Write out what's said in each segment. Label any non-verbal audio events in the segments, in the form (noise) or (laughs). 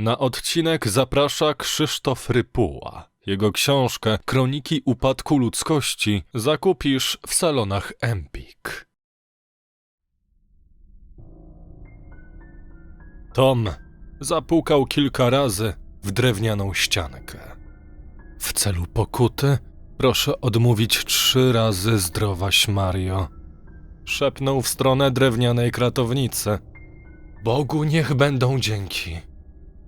Na odcinek zaprasza Krzysztof Rypuła. Jego książkę Kroniki upadku ludzkości zakupisz w salonach Empik. Tom zapukał kilka razy w drewnianą ściankę. W celu pokuty proszę odmówić trzy razy zdrowaś Mario. Szepnął w stronę drewnianej kratownicy. Bogu niech będą dzięki.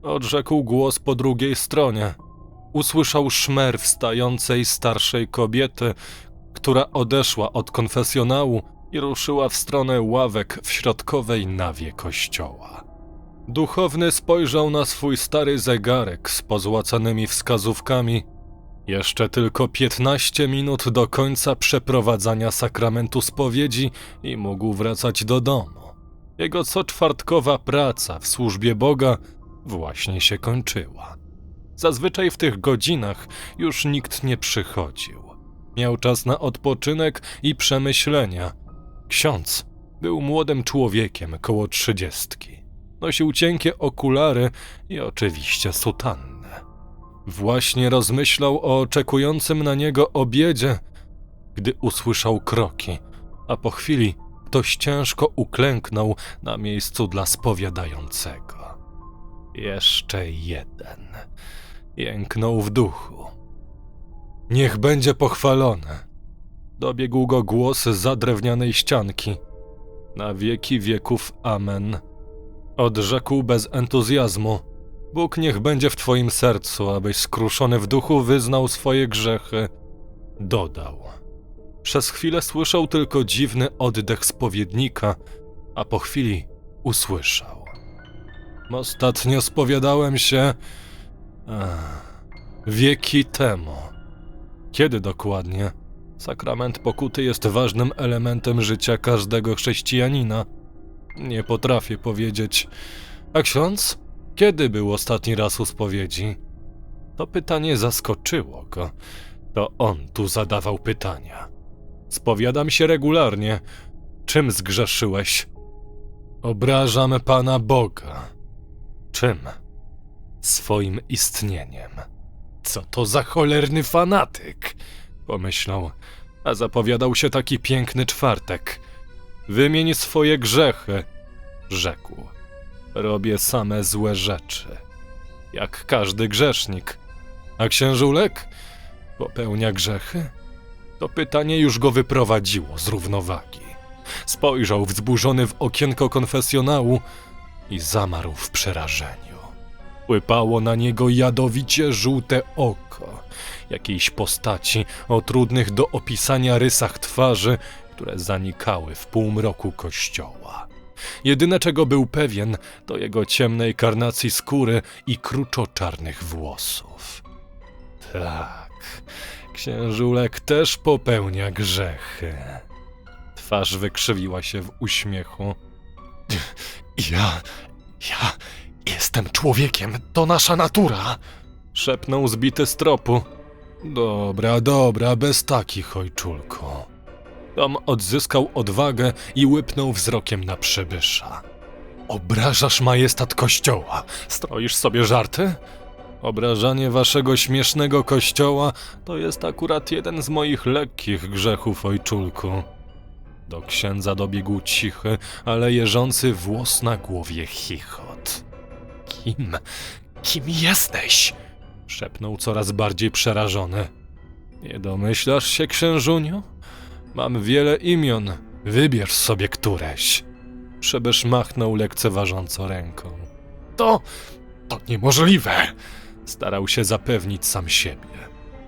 Odrzekł głos po drugiej stronie. Usłyszał szmer wstającej starszej kobiety, która odeszła od konfesjonału i ruszyła w stronę ławek w środkowej nawie kościoła. Duchowny spojrzał na swój stary zegarek z pozłacanymi wskazówkami. Jeszcze tylko 15 minut do końca przeprowadzania sakramentu spowiedzi i mógł wracać do domu. Jego coczwartkowa praca w służbie Boga właśnie się kończyła. Zazwyczaj w tych godzinach już nikt nie przychodził. Miał czas na odpoczynek i przemyślenia. Ksiądz był młodym człowiekiem koło trzydziestki. Nosił cienkie okulary i oczywiście sutannę. Właśnie rozmyślał o oczekującym na niego obiedzie, gdy usłyszał kroki, a po chwili ktoś ciężko uklęknął na miejscu dla spowiadającego. Jeszcze jeden. Jęknął w duchu. Niech będzie pochwalone. Dobiegł go głos za drewnianej ścianki. Na wieki wieków amen. Odrzekł bez entuzjazmu. Bóg niech będzie w twoim sercu, abyś skruszony w duchu wyznał swoje grzechy. Dodał. Przez chwilę słyszał tylko dziwny oddech spowiednika, a po chwili usłyszał. Ostatnio spowiadałem się. Ech, wieki temu. Kiedy dokładnie? Sakrament pokuty jest ważnym elementem życia każdego chrześcijanina. Nie potrafię powiedzieć. A ksiądz? Kiedy był ostatni raz u spowiedzi? To pytanie zaskoczyło go. To on tu zadawał pytania. Spowiadam się regularnie. Czym zgrzeszyłeś? Obrażam Pana Boga. Czym? Swoim istnieniem. Co to za cholerny fanatyk? Pomyślał, a zapowiadał się taki piękny czwartek. Wymień swoje grzechy, rzekł. Robię same złe rzeczy. Jak każdy grzesznik. A księżulek popełnia grzechy? To pytanie już go wyprowadziło z równowagi. Spojrzał wzburzony w okienko konfesjonału i zamarł w przerażeniu. Łypało na niego jadowicie żółte oko jakiejś postaci o trudnych do opisania rysach twarzy, które zanikały w półmroku kościoła. Jedyne czego był pewien, to jego ciemnej karnacji skóry i kruczo-czarnych włosów. Tak, księżulek też popełnia grzechy. Twarz wykrzywiła się w uśmiechu. Ja, ja jestem człowiekiem, to nasza natura, szepnął zbity z tropu. Dobra, dobra, bez takich, ojczulku. Tom odzyskał odwagę i łypnął wzrokiem na przybysza. Obrażasz majestat kościoła. Stroisz sobie żarty? Obrażanie waszego śmiesznego kościoła to jest akurat jeden z moich lekkich grzechów, ojczulku. Do księdza dobiegł cichy, ale jeżący włos na głowie chichot. Kim? Kim jesteś? szepnął coraz bardziej przerażony. Nie domyślasz się, księżuniu? Mam wiele imion. Wybierz sobie któreś. Przebysz machnął lekceważąco ręką. To. to niemożliwe! Starał się zapewnić sam siebie.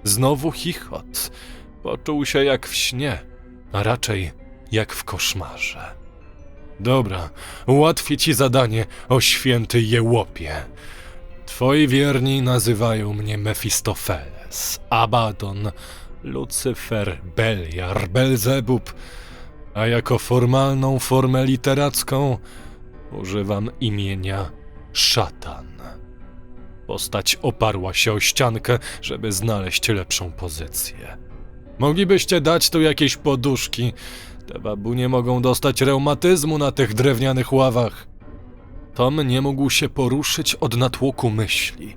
Znowu chichot. Poczuł się jak w śnie, a raczej jak w koszmarze. Dobra, ułatwię ci zadanie, o święty jełopie. Twoi wierni nazywają mnie Mefistofeles, Abaddon, Lucyfer, Beliar, Belzebub, a jako formalną formę literacką używam imienia Szatan. Postać oparła się o ściankę, żeby znaleźć lepszą pozycję. Moglibyście dać tu jakieś poduszki. Te babunie mogą dostać reumatyzmu na tych drewnianych ławach. Tom nie mógł się poruszyć od natłoku myśli.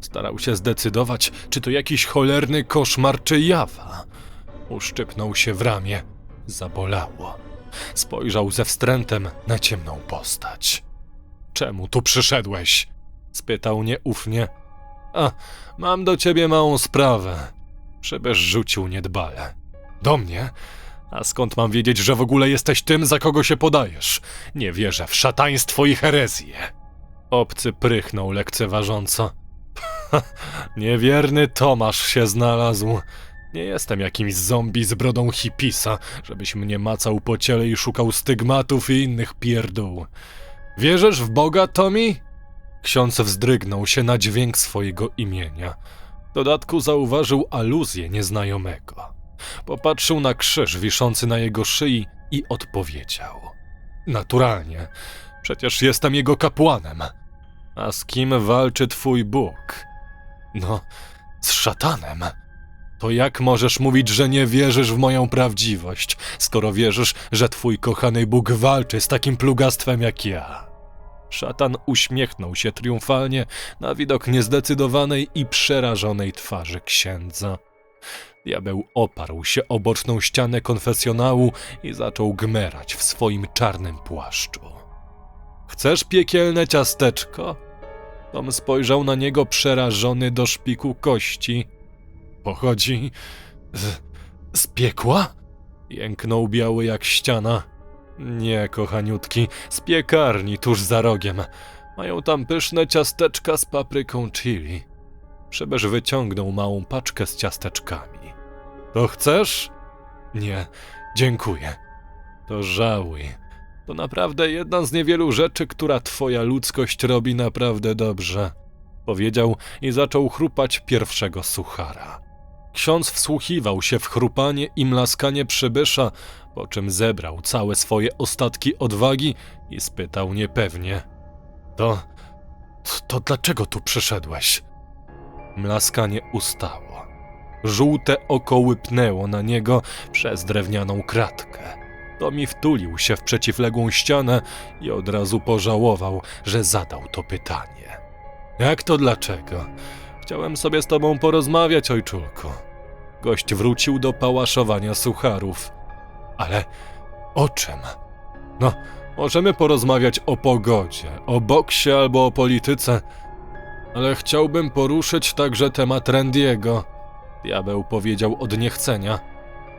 Starał się zdecydować, czy to jakiś cholerny koszmar, czy jawa. Uszczypnął się w ramię. Zabolało. Spojrzał ze wstrętem na ciemną postać. Czemu tu przyszedłeś? spytał nieufnie. A, mam do ciebie małą sprawę. Przybysz rzucił niedbale. Do mnie? A skąd mam wiedzieć, że w ogóle jesteś tym, za kogo się podajesz? Nie wierzę w szataństwo i herezję. Obcy prychnął lekceważąco. (laughs) Niewierny Tomasz się znalazł. Nie jestem jakimś zombie z brodą hipisa, żebyś mnie macał po ciele i szukał stygmatów i innych pierdół. Wierzysz w Boga, Tommy? Ksiądz wzdrygnął się na dźwięk swojego imienia. W dodatku zauważył aluzję nieznajomego. Popatrzył na krzyż wiszący na jego szyi i odpowiedział. Naturalnie, przecież jestem jego kapłanem. A z kim walczy twój Bóg? No, z szatanem. To jak możesz mówić, że nie wierzysz w moją prawdziwość, skoro wierzysz, że twój kochany Bóg walczy z takim plugastwem jak ja? Szatan uśmiechnął się triumfalnie na widok niezdecydowanej i przerażonej twarzy księdza. Diabeł oparł się o boczną ścianę konfesjonału i zaczął gmerać w swoim czarnym płaszczu. Chcesz piekielne ciasteczko? Tom spojrzał na niego przerażony do szpiku kości. Pochodzi z, z piekła? Jęknął biały jak ściana. Nie, kochaniutki, z piekarni tuż za rogiem. Mają tam pyszne ciasteczka z papryką chili. Przebysz wyciągnął małą paczkę z ciasteczkami. To chcesz? Nie, dziękuję. To żałuj. To naprawdę jedna z niewielu rzeczy, która twoja ludzkość robi naprawdę dobrze. Powiedział i zaczął chrupać pierwszego suchara. Ksiądz wsłuchiwał się w chrupanie i mlaskanie przybysza, po czym zebrał całe swoje ostatki odwagi i spytał niepewnie: To. to dlaczego tu przyszedłeś? Mlaskanie ustało. Żółte oko łypnęło na niego przez drewnianą kratkę. Tommy wtulił się w przeciwległą ścianę i od razu pożałował, że zadał to pytanie. Jak to dlaczego? Chciałem sobie z tobą porozmawiać, ojczulku. Gość wrócił do pałaszowania sucharów. Ale o czym? No, możemy porozmawiać o pogodzie, o boksie albo o polityce, ale chciałbym poruszyć także temat Randiego. Diabeł powiedział od niechcenia.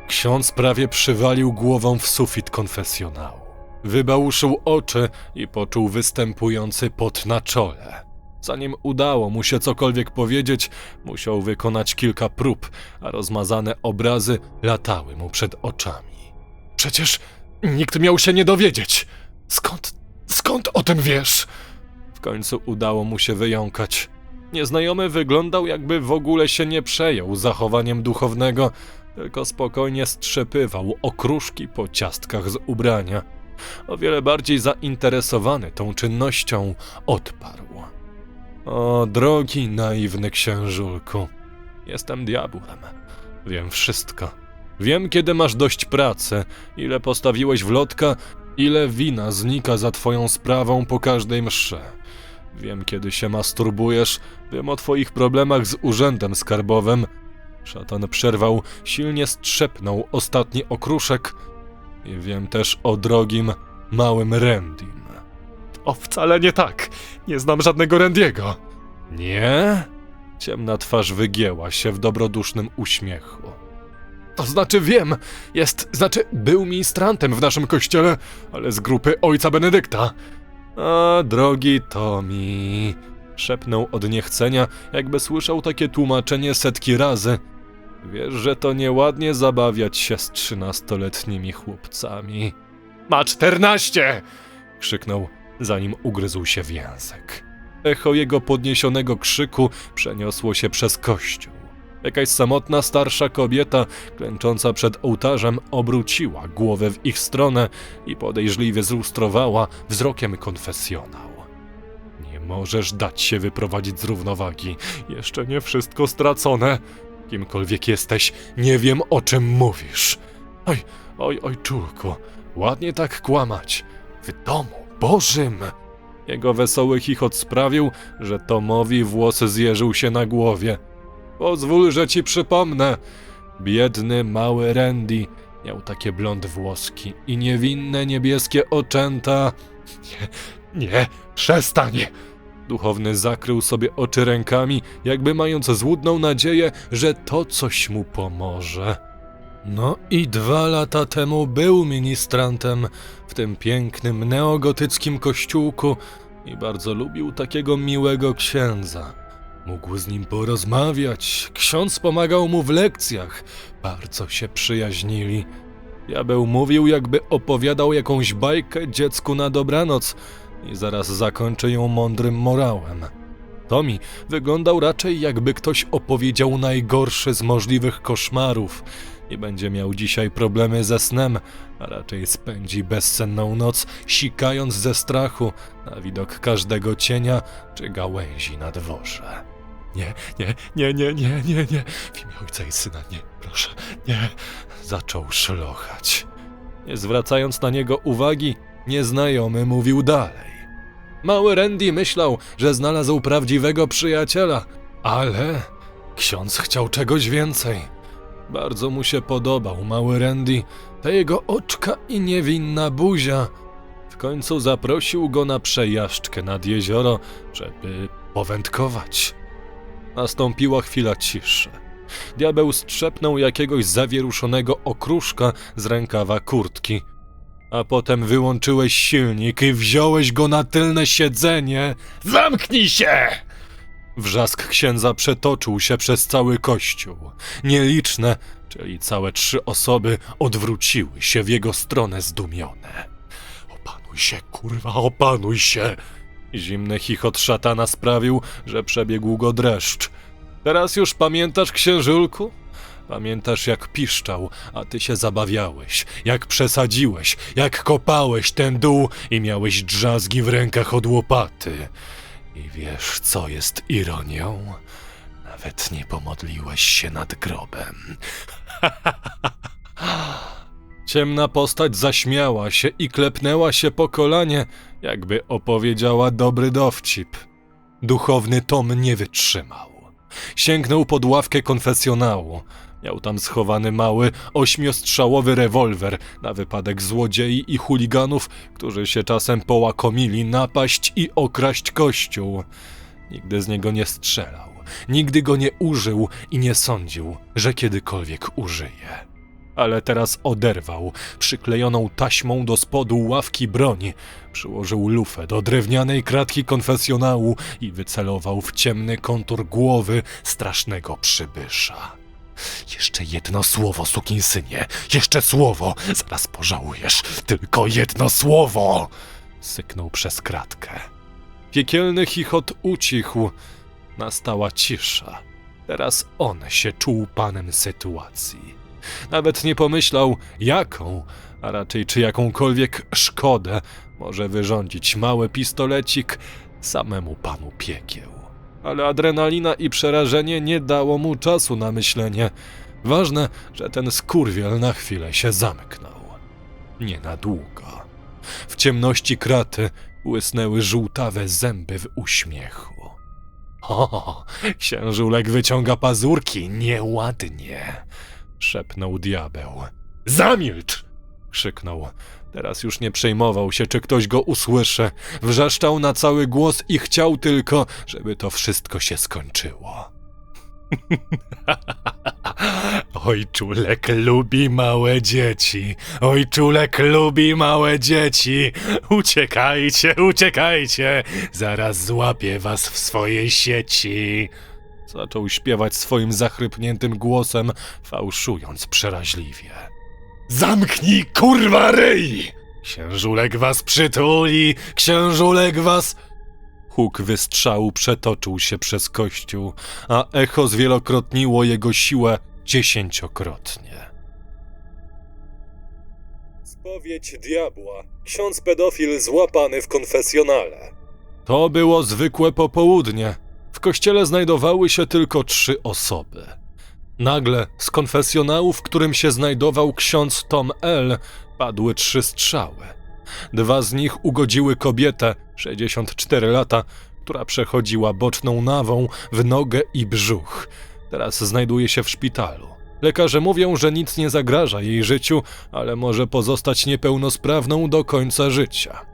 Ksiądz prawie przywalił głową w sufit konfesjonału. Wybałuszył oczy i poczuł występujący pot na czole. Zanim udało mu się cokolwiek powiedzieć, musiał wykonać kilka prób, a rozmazane obrazy latały mu przed oczami. Przecież nikt miał się nie dowiedzieć. Skąd, skąd o tym wiesz? W końcu udało mu się wyjąkać. Nieznajomy wyglądał, jakby w ogóle się nie przejął zachowaniem duchownego, tylko spokojnie strzepywał okruszki po ciastkach z ubrania. O wiele bardziej zainteresowany tą czynnością odparł. O, drogi naiwny księżulku, jestem diabłem. Wiem wszystko. Wiem, kiedy masz dość pracy, ile postawiłeś w lotka, ile wina znika za twoją sprawą po każdej mszy. Wiem, kiedy się masturbujesz, wiem o twoich problemach z urzędem skarbowym. Szatan przerwał, silnie strzepnął ostatni okruszek i wiem też o drogim, małym Randym. O, wcale nie tak. Nie znam żadnego Randiego. Nie? Ciemna twarz wygięła się w dobrodusznym uśmiechu. To znaczy wiem, jest, znaczy był ministrantem w naszym kościele, ale z grupy ojca Benedykta. A, drogi Tommy, szepnął od niechcenia, jakby słyszał takie tłumaczenie setki razy. Wiesz, że to nieładnie zabawiać się z trzynastoletnimi chłopcami. Ma czternaście! krzyknął, zanim ugryzł się w język. Echo jego podniesionego krzyku przeniosło się przez kościół. Jakaś samotna starsza kobieta, klęcząca przed ołtarzem, obróciła głowę w ich stronę i podejrzliwie zlustrowała wzrokiem konfesjonał. Nie możesz dać się wyprowadzić z równowagi. Jeszcze nie wszystko stracone. Kimkolwiek jesteś, nie wiem o czym mówisz. Oj, oj, oj, czulku, ładnie tak kłamać. W domu Bożym. Jego wesoły chichot sprawił, że Tomowi włos zjeżył się na głowie. Pozwól, że ci przypomnę. Biedny, mały Randy miał takie blond włoski i niewinne niebieskie oczęta. (laughs) Nie, nie, przestań! Duchowny zakrył sobie oczy rękami, jakby mając złudną nadzieję, że to coś mu pomoże. No i dwa lata temu był ministrantem w tym pięknym neogotyckim kościółku i bardzo lubił takiego miłego księdza. Mógł z nim porozmawiać, ksiądz pomagał mu w lekcjach, bardzo się przyjaźnili. Diabeł mówił, jakby opowiadał jakąś bajkę dziecku na dobranoc i zaraz zakończy ją mądrym morałem. Tommy wyglądał raczej jakby ktoś opowiedział najgorszy z możliwych koszmarów i będzie miał dzisiaj problemy ze snem, a raczej spędzi bezsenną noc, sikając ze strachu na widok każdego cienia czy gałęzi na dworze. Nie, nie, nie, nie, nie, nie, nie. W imię ojca i syna, nie, proszę, nie. Zaczął szlochać. Nie zwracając na niego uwagi, nieznajomy mówił dalej. Mały Randy myślał, że znalazł prawdziwego przyjaciela, ale ksiądz chciał czegoś więcej. Bardzo mu się podobał mały Randy, te jego oczka i niewinna buzia. W końcu zaprosił go na przejażdżkę nad jezioro, żeby powędkować. Nastąpiła chwila ciszy. Diabeł strzepnął jakiegoś zawieruszonego okruszka z rękawa kurtki. A potem wyłączyłeś silnik i wziąłeś go na tylne siedzenie. Zamknij się! Wrzask księdza przetoczył się przez cały kościół. Nieliczne, czyli całe trzy osoby, odwróciły się w jego stronę zdumione. Opanuj się, kurwa, opanuj się! Zimny chichot szatana sprawił, że przebiegł go dreszcz. Teraz już pamiętasz, księżulku? Pamiętasz, jak piszczał, a ty się zabawiałeś, jak przesadziłeś, jak kopałeś ten dół i miałeś drzazgi w rękach od łopaty. I wiesz, co jest ironią? Nawet nie pomodliłeś się nad grobem. (laughs) Ciemna postać zaśmiała się i klepnęła się po kolanie, jakby opowiedziała dobry dowcip. Duchowny Tom nie wytrzymał. Sięgnął pod ławkę konfesjonału. Miał tam schowany mały, ośmiostrzałowy rewolwer na wypadek złodziei i chuliganów, którzy się czasem połakomili napaść i okraść kościół. Nigdy z niego nie strzelał, nigdy go nie użył i nie sądził, że kiedykolwiek użyje. Ale teraz oderwał przyklejoną taśmą do spodu ławki broń, przyłożył lufę do drewnianej kratki konfesjonału i wycelował w ciemny kontur głowy strasznego przybysza. Jeszcze jedno słowo, sukinsynie, jeszcze słowo, zaraz pożałujesz, tylko jedno słowo! Syknął przez kratkę. Piekielny chichot ucichł, nastała cisza. Teraz on się czuł panem sytuacji. Nawet nie pomyślał, jaką, a raczej czy jakąkolwiek szkodę może wyrządzić mały pistolecik samemu panu piekieł. Ale adrenalina i przerażenie nie dało mu czasu na myślenie. Ważne, że ten skurwiel na chwilę się zamknął. Nie na długo. W ciemności kraty błysnęły żółtawe zęby w uśmiechu. O, księżulek wyciąga pazurki, nieładnie szepnął diabeł. Zamilcz! krzyknął. Teraz już nie przejmował się, czy ktoś go usłyszy. Wrzeszczał na cały głos i chciał tylko, żeby to wszystko się skończyło. (laughs) Ojczulek lubi małe dzieci. Ojczulek lubi małe dzieci. Uciekajcie, uciekajcie. Zaraz złapię was w swojej sieci. Zaczął śpiewać swoim zachrypniętym głosem, fałszując przeraźliwie. Zamknij, kurwa ryj! Księżulek was przytuli, księżulek was... Huk wystrzału przetoczył się przez kościół, a echo zwielokrotniło jego siłę dziesięciokrotnie. Spowiedź diabła. Ksiądz pedofil złapany w konfesjonale. To było zwykłe popołudnie. W kościele znajdowały się tylko trzy osoby. Nagle z konfesjonału, w którym się znajdował ksiądz Tom L., padły trzy strzały. Dwa z nich ugodziły kobietę, 64 lata, która przechodziła boczną nawą w nogę i brzuch. Teraz znajduje się w szpitalu. Lekarze mówią, że nic nie zagraża jej życiu, ale może pozostać niepełnosprawną do końca życia.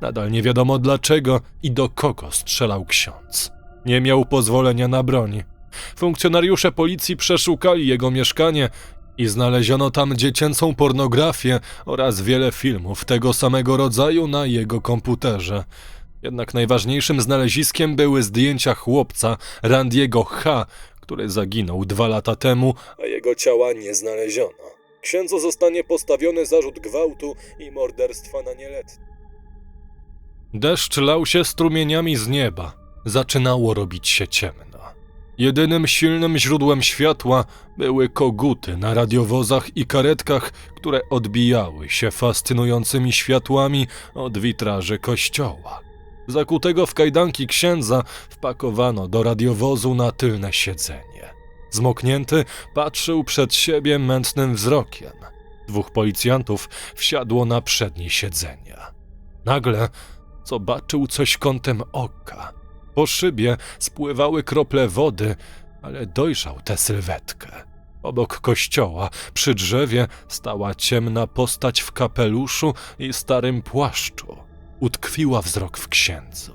Nadal nie wiadomo dlaczego i do kogo strzelał ksiądz. Nie miał pozwolenia na broń. Funkcjonariusze policji przeszukali jego mieszkanie i znaleziono tam dziecięcą pornografię oraz wiele filmów tego samego rodzaju na jego komputerze. Jednak najważniejszym znaleziskiem były zdjęcia chłopca Randiego H., który zaginął dwa lata temu, a jego ciała nie znaleziono. Księdzu zostanie postawiony zarzut gwałtu i morderstwa na nieletni. Deszcz lał się strumieniami z nieba. Zaczynało robić się ciemno. Jedynym silnym źródłem światła były koguty na radiowozach i karetkach, które odbijały się fascynującymi światłami od witraży kościoła. Zakutego w kajdanki księdza wpakowano do radiowozu na tylne siedzenie. Zmoknięty patrzył przed siebie mętnym wzrokiem. Dwóch policjantów wsiadło na przednie siedzenia. Nagle zobaczył coś kątem oka. Po szybie spływały krople wody, ale dojrzał tę sylwetkę. Obok kościoła, przy drzewie, stała ciemna postać w kapeluszu i starym płaszczu. Utkwiła wzrok w księdzu.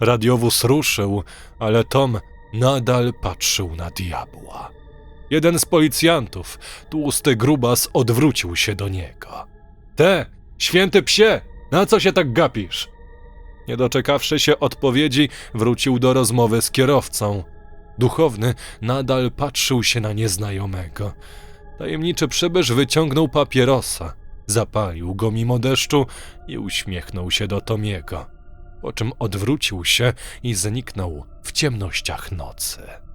Radiowóz ruszył, ale Tom nadal patrzył na diabła. Jeden z policjantów, tłusty grubas, odwrócił się do niego. Te, święty psie, na co się tak gapisz? Nie doczekawszy się odpowiedzi, wrócił do rozmowy z kierowcą. Duchowny nadal patrzył się na nieznajomego. Tajemniczy przybysz wyciągnął papierosa, zapalił go mimo deszczu i uśmiechnął się do Tomiego, po czym odwrócił się i zniknął w ciemnościach nocy.